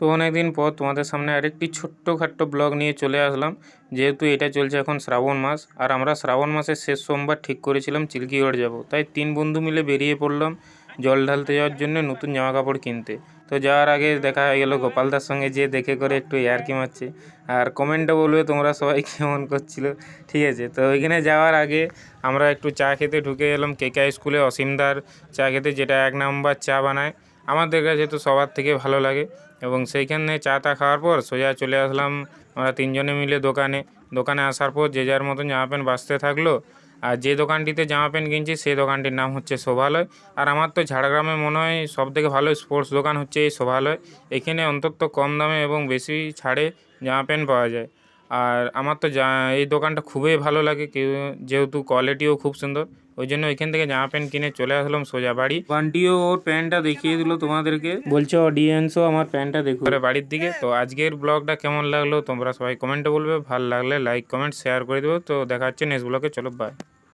তো অনেকদিন পর তোমাদের সামনে আরেকটি ছোট্টখাট্ট ব্লগ নিয়ে চলে আসলাম। যেহেতু এটা চলছে এখন শ্রাবণ মাস, আর আমরা শ্রাবণ মাসের শেষ সোমবার ঠিক করেছিলাম চিল্কিগড় যাব। তাই তিন বন্ধু মিলে বেরিয়ে পড়লাম জল ঢালতে যাওয়ার জন্য নতুন জামা কাপড় কিনতে। তো যাওয়ার আগে দেখা হয়ে গেল গোপালদার সঙ্গে যে দেখে করে একটু ইয়ার্কি মারছে। আর কমেন্টে বলবে তোমরা সবাই কেমন করছিল। ঠিক আছে, তো ওইখানে যাওয়ার আগে আমরা একটু চা খেতে ঢুকে এলাম কেকা স্কুলে অসীমদার চা খেতে, যেটা এক নাম্বার চা বানায়। আমাদের কাছে তো সবার থেকে ভালো লাগে। এবং সেইখানে চা টা খাওয়ার পর সোজা চলে আসলাম আমরা তিনজনে মিলে দোকানে। দোকানে আসার পর যে যার মতন জামা প্যান্ট বাঁচতে থাকল, আর যে দোকানটিতে জামা প্যান্ট কিনছি সেই দোকানটির নাম হচ্ছে শোভালয়। আর আমার তো ঝাড়গ্রামে মনে হয় সব থেকে ভালো স্পোর্টস দোকান হচ্ছে এই শোভালয়। এখানে অন্তত কম দামে এবং বেশি ছাড়ে জামা প্যান্ট পাওয়া যায়। আর আমার তো যা এই দোকানটা খুবই ভালো লাগে কেউ যেহেতু কোয়ালিটিও খুব সুন্দর ওই জন্য এখান থেকে জামা প্যান্ট কিনে চলে আসলাম সোজা বাড়ি। বান্টিও ওর প্যান্টটা দেখিয়ে দিল তোমাদেরকে। বলছো অডিয়েন্সও আমার প্যান্টটা দেখো বাড়ির দিকে তো আজকের ব্লগটা কেমন লাগল তোমরা সবাই কমেন্টে বলবে ভালো লাগলে লাইক কমেন্ট শেয়ার করে দেবো তো দেখা হচ্ছে নেক্সট ব্লগে চলো বাই